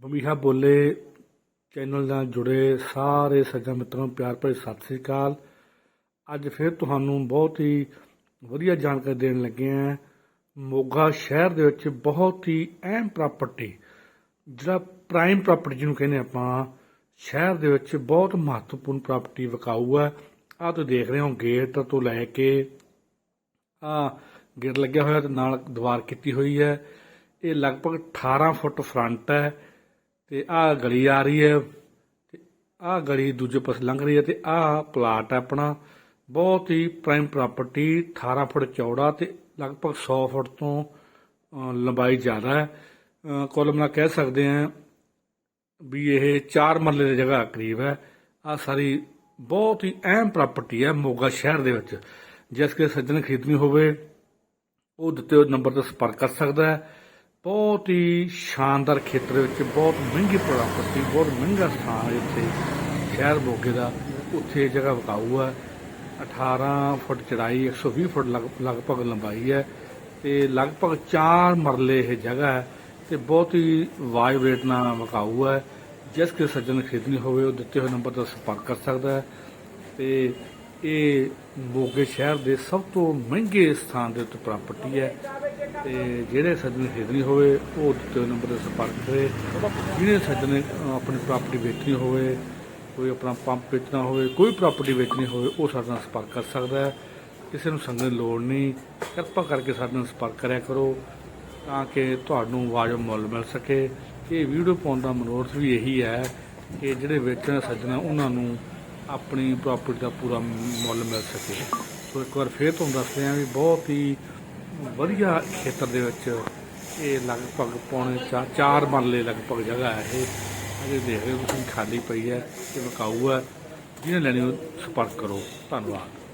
ਬਮੀਹਾ ਬੋਲੇ, ਚੈਨਲ ਨਾਲ ਜੁੜੇ ਸਾਰੇ ਸੱਜਣ ਮਿੱਤਰਾਂ ਨੂੰ ਪਿਆਰ ਭਰੀ ਸਤਿ ਸ੍ਰੀ ਅਕਾਲ। ਅੱਜ ਫਿਰ ਤੁਹਾਨੂੰ ਬਹੁਤ ਹੀ ਵਧੀਆ ਜਾਣਕਾਰੀ ਦੇਣ ਲੱਗੇ ਹਾਂ ਮੋਗਾ ਸ਼ਹਿਰ ਦੇ ਵਿੱਚ ਬਹੁਤ ਹੀ ਅਹਿਮ ਪ੍ਰਾਪਰਟੀ ਜਿਹੜਾ ਪ੍ਰਾਈਮ ਪ੍ਰਾਪਰਟੀ ਜਿਹਨੂੰ ਕਹਿੰਦੇ ਆਪਾਂ, ਸ਼ਹਿਰ ਦੇ ਵਿੱਚ ਬਹੁਤ ਮਹੱਤਵਪੂਰਨ ਪ੍ਰਾਪਰਟੀ ਵਿਕਾਊ ਹੈ ਆਹ ਤੁਸੀਂ ਦੇਖ ਰਹੇ ਹੋ ਗੇਟ ਤੋਂ ਲੈ ਕੇ ਆ ਗੇਟ ਲੱਗਿਆ ਹੋਇਆ ਤੇ ਨਾਲ ਦੀਵਾਰ ਕੀਤੀ ਹੋਈ ਹੈ। ਇਹ ਲਗਭਗ 18 ਫੁੱਟ ਫਰੰਟ ਹੈ। ਤੇ ਆਹ ਗਲੀ ਆ ਰਹੀ ਹੈ ਤੇ ਆਹ ਗਲੀ ਦੂਜੇ ਪਾਸੇ ਲੰਘ ਰਹੀ ਹੈ ਤੇ ਆਹ ਪਲਾਟ ਹੈ ਆਪਣਾ। ਬਹੁਤ ਹੀ ਪ੍ਰਾਈਮ ਪ੍ਰਾਪਰਟੀ 18 ਫੁੱਟ ਚੌੜਾ ਤੇ ਲਗਭਗ 100 ਫੁੱਟ ਤੋਂ ਲੰਬਾਈ ਜ਼ਿਆਦਾ ਹੈ। ਕੋਲਮ ਨਾਲ ਕਹਿ ਸਕਦੇ ਹਾਂ ਵੀ ਇਹ ਚਾਰ ਮਰਲੇ ਦੀ ਜਗ੍ਹਾ ਕਰੀਬ ਹੈ। ਆ ਸਾਰੀ ਬਹੁਤ ਹੀ ਅਹਿਮ ਪ੍ਰਾਪਰਟੀ ਹੈ ਮੋਗਾ ਸ਼ਹਿਰ ਦੇ ਵਿੱਚ। ਜਿਸ ਕੇ ਸੱਜਣ ਖਰੀਦਣੀ ਹੋਵੇ, ਉਹ ਦਿੱਤੇ ਹੋਏ ਨੰਬਰ ਤੇ ਸੰਪਰਕ ਕਰ ਸਕਦਾ ਹੈ। ਬਹੁਤ ਹੀ ਸ਼ਾਨਦਾਰ ਖੇਤਰ ਵਿੱਚ ਬਹੁਤ ਮਹਿੰਗੀ ਪ੍ਰਾਪਰਟੀ, ਬਹੁਤ ਮਹਿੰਗਾ ਸਥਾਨ ਹੈ ਇੱਥੇ। ਸ਼ਹਿਰ ਮੋਗੇ ਦਾ, ਉੱਥੇ ਇਹ ਜਗ੍ਹਾ ਵਿਕਾਊ ਹੈ। 18 ਫੁੱਟ ਚੜਾਈ 120 ਫੁੱਟ ਲਗ- ਲਗਭਗ ਲੰਬਾਈ ਹੈ ਤੇ ਲਗਭਗ 4 ਮਰਲੇ ਇਹ ਜਗ੍ਹਾ ਹੈ ਤੇ ਬਹੁਤ ਹੀ ਵਾਜਬ ਰੇਟ ਨਾਲ ਵਿਕਾਊ ਹੈ। ਜਿਸ ਕੇ ਸੱਜਣ ਖਰੀਦਣੀ ਹੋਵੇ, ਉਹ ਦਿੱਤੇ ਹੋਏ ਨੰਬਰ ਤੇ ਸੰਪਰਕ ਕਰ ਸਕਦਾ ਹੈ ਤੇ ਇਹ ਮੋਗੇ ਸ਼ਹਿਰ ਦੇ ਸਭ ਤੋਂ ਮਹਿੰਗੇ ਸਥਾਨ ਦੇ ਉੱਤੇ ਪ੍ਰਾਪਰਟੀ ਹੈ ਤੇ ਜਿਹੜੇ ਸੱਜਣ ਖਰੀਦਣੀ ਹੋਵੇ, ਉਹ ਦਿੱਤੇ ਨੰਬਰ ਤੇ ਸੰਪਰਕ ਕਰੇ। ਜਿਹੜੇ ਸੱਜਣ ਨੇ ਆਪਣੀ ਪ੍ਰਾਪਰਟੀ ਵੇਚਣੀ ਹੋਵੇ, ਕੋਈ ਆਪਣਾ ਪੰਪ ਵੇਚਣਾ ਹੋਵੇ, ਕੋਈ ਪ੍ਰਾਪਰਟੀ ਵੇਚਣੀ ਹੋਵੇ, ਉਹ ਸਾਡੇ ਨਾਲ ਸੰਪਰਕ ਕਰ ਸਕਦਾ ਹੈ। ਕਿਸੇ ਨੂੰ ਸੰਗਣ ਦੀ ਲੋੜ ਨਹੀਂ। ਕਿਰਪਾ ਕਰਕੇ ਸਾਡੇ ਨਾਲ ਸੰਪਰਕ ਕਰਿਆ ਕਰੋ ਤਾਂ ਕਿ ਤੁਹਾਨੂੰ ਵਾਜਬ ਮੁੱਲ ਮਿਲ ਸਕੇ। ਇਹ ਵੀਡੀਓ ਪਾਉਣ ਦਾ ਮਨੋਰਥ ਵੀ ਇਹੀ ਹੈ ਕਿ ਜਿਹੜੇ ਵੇਚਣ ਸੱਜਣਾ ਉਹਨਾਂ ਨੂੰ ਆਪਣੀ ਪ੍ਰਾਪਰਟੀ ਦਾ ਪੂਰਾ ਮੁੱਲ ਮਿਲ ਸਕੇ। ਸੋ ਇੱਕ ਵਾਰ ਫੇਰ ਤੁਹਾਨੂੰ ਦੱਸਦੇ ਹਾਂ ਵੀ ਬਹੁਤ ਹੀ ਵਧੀਆ ਖੇਤਰ ਦੇ ਵਿੱਚ ਇਹ ਲਗਭਗ ਪੌਣੇ 4 ਮਰਲੇ ਲਗਭਗ ਜਗ੍ਹਾ ਹੈ ਇਹ। ਅਜੇ ਦੇਖ ਰਹੇ ਹੋ ਤੁਸੀਂ ਖਾਲੀ ਪਈ ਹੈ, ਇਹ ਵਿਕਾਊ ਹੈ। ਜਿਹਨੇ ਲੈਣੀ ਉਹ ਸੰਪਰਕ ਕਰੋ। ਧੰਨਵਾਦ।